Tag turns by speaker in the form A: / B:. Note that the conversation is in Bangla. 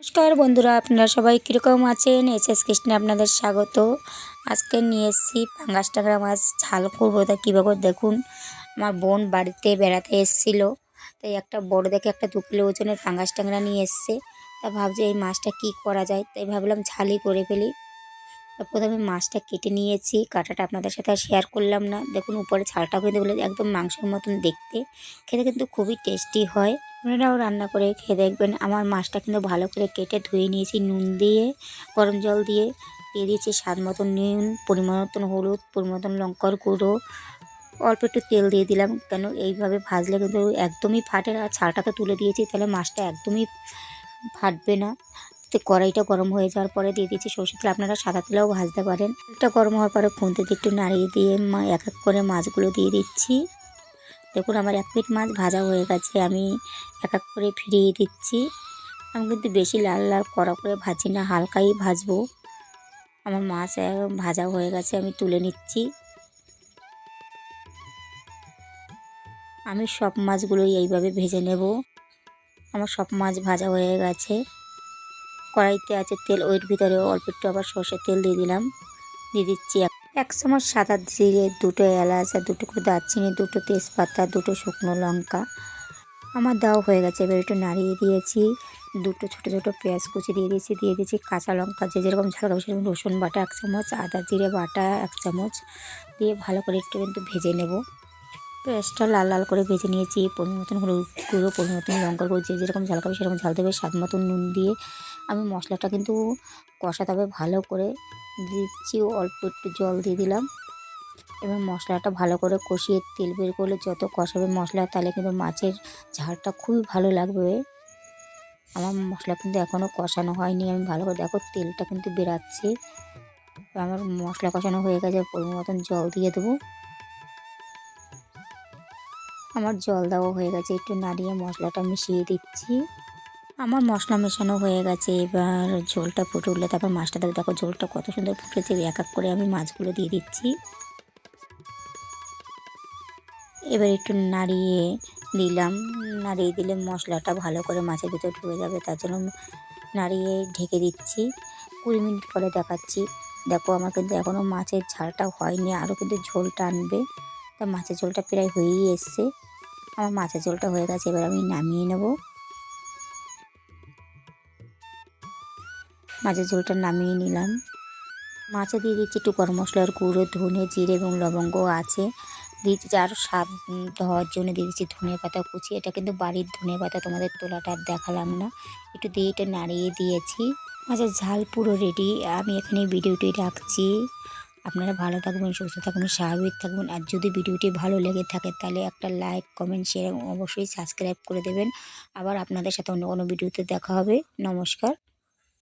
A: নমস্কার বন্ধুরা, আপনারা সবাই কীরকম আছেন? এস এস কৃষ্ণে আপনাদের স্বাগত। আজকে নিয়ে এসেছি পাঙ্গাস টাকা মাছ ঝাল করব, তা কীভাবে দেখুন। আমার বোন বাড়িতে বেড়াতে এসেছিল, তাই একটা বড় দেখে একটা দু কিলো ওজনের পাঙ্গাস ট্যাংরা নিয়ে এসছে। তা ভাবছি এই মাছটা কি করা যায়? তাই ভাবলাম ঝালই করে ফেলি। প্রথমে মাছটা কেটে নিয়েছি, কাটাটা আপনাদের সাথে আর শেয়ার করলাম না। দেখুন, উপরে ছালটা কিন্তু একদম মাংসের মতন দেখতে। খেতে কিন্তু খুবই টেস্টি হয়। আপনারাও রান্না করে খেয়ে দেখবেন। আমার মাছটা কিন্তু ভালো করে কেটে ধুয়ে নিয়েছি নুন দিয়ে, গরম জল দিয়ে। দিয়ে দিয়েছি স্বাদ মতন নুন, পরিমাণ মতন হলুদ, পরিমাণ মতন লঙ্কার গুঁড়ো। অল্প একটু তেল দিয়ে দিলাম, কেন এইভাবে ভাজলে কিন্তু একদমই ফাটে না। ছালটাকে তুলে দিয়েছি, তাহলে মাছটা একদমই ফাটবে না। তো কড়াইটা গরম হয়ে যাওয়ার পরে দিয়ে দিচ্ছি সরষের তেল। আপনারা সাদা তেলেও ভাজতে পারেন। এটা গরম হওয়ার পরে খুঁতে দিয়ে একটু নাড়িয়ে দিয়ে এক এক করে মাছগুলো দিয়ে দিচ্ছি। দেখুন আমার এক প্লেট মাছ ভাজা হয়ে গেছে, আমি এক এক করে ফিরিয়ে দিচ্ছি। আমি কিন্তু বেশি লাল লাল কড়া করে ভাজি না, হালকাই ভাজবো। আমার মাছ ভাজা হয়ে গেছে, আমি তুলে নিচ্ছি। আমি সব মাছগুলোই এইভাবে ভেজে নেব। আমার সব মাছ ভাজা হয়ে গেছে। কড়াইতে আছে তেল ওইর ভিতরে অল্প একটু আবার সর্ষের তেল দিয়ে দিলাম। দিয়ে দিচ্ছি এক চামচ সাদা জিরে, দুটো এলাচ আর দুটো করে দারচিনি, দুটো তেজপাতা, দুটো শুকনো লঙ্কা। আমার দেওয়া হয়ে গেছে, এবার একটু নাড়িয়ে দিয়েছি। দুটো ছোটো ছোটো পেঁয়াজ কুচি দিয়ে দিয়েছি দিয়ে দিয়েছি কাঁচা লঙ্কা, যে যেরকম ঝাল খাবে সেরকম রসুন বাটা এক চামচ, আদা জিরে বাটা এক চামচ। দিয়ে ভালো করে একটু কিন্তু ভেজে নেব। পেঁয়াজটা লাল লাল করে ভেজে নিয়েছি, পরিমাণ মতন হলুদ গুঁড়ো, পরিমাণ মতন লঙ্কার গুঁড়ো, যে যেরকম ঝাল খাবে সেরকম ঝাল দেবে, স্বাদ মতন নুন দিয়ে। আমি মশলাটা কিন্তু কষাতে হবে ভালো করে। দিচ্ছি অল্প একটু জল দিয়ে দিলাম। এবার মশলাটা ভালো করে কষিয়ে তেল বের করলে যত কষাবে মশলা, তাহলে কিন্তু মাছের ঝালটা খুবই ভালো লাগবে। আমার মশলা কিন্তু এখনও কষানো হয়নি। আমি ভালো করে দেখো তেলটা কিন্তু বেরাচ্ছে। আমার মশলা কষানো হয়ে গেছে পরিমাণ মতন জল দিয়ে দেবো। আমার জল দেওয়া হয়ে গেছে, একটু নাড়িয়ে মশলাটা মিশিয়ে দিচ্ছি। আমার মশলা মেশানো হয়ে গেছে, এবার ঝোলটা ফুটে উঠলে তারপর মাছটা দেবো দেখো ঝোলটা কত সুন্দর ফুটেছে, এক এক করে আমি মাছগুলো দিয়ে দিচ্ছি। এবার একটু নাড়িয়ে দিলাম, নাড়িয়ে দিলে মশলাটা ভালো করে মাছের ভিতরে ঢুকে যাবে, তার জন্য নাড়িয়ে ঢেকে দিচ্ছি। কুড়ি মিনিট পরে দেখাচ্ছি। দেখো আমার কিন্তু এখনও মাছের ঝালটা হয়নি আরও কিন্তু ঝোল টানবে। তা মাছের ঝোলটা প্রায় হয়েই এসছে। আমার মাছের ঝোলটা হয়ে গেছে, এবার আমি নামিয়ে নেব। মাছের ঝোলটা নামিয়ে নিলাম। মাছে দিয়ে দিচ্ছি একটু গরম মশলার গুঁড়ো, ধনে, জিরে এবং লবঙ্গ আছে। দিচ্ছি আরও স্বাদ হওয়ার জন্য দিয়ে দিচ্ছি ধনে পাতা কুচি। এটা কিন্তু বাড়ির ধনে পাতা, তোমাদের তোলাটা দেখালাম না। একটু দিয়ে এটা নাড়িয়ে দিয়েছি। মাছের ঝাল পুরো রেডি আমি এখানে ভিডিওটি রাখছি। আপনারা ভালো থাকবেন, সুস্থ থাকবেন, স্বাভাবিক থাকবেন। আর যদি ভিডিওটি ভালো লেগে থাকে, তাহলে একটা লাইক কমেন্ট শেয়ার অবশ্যই সাবস্ক্রাইব করে দেবেন। আবার আপনাদের সাথে অন্য কোনো ভিডিওতে দেখা হবে। নমস্কার।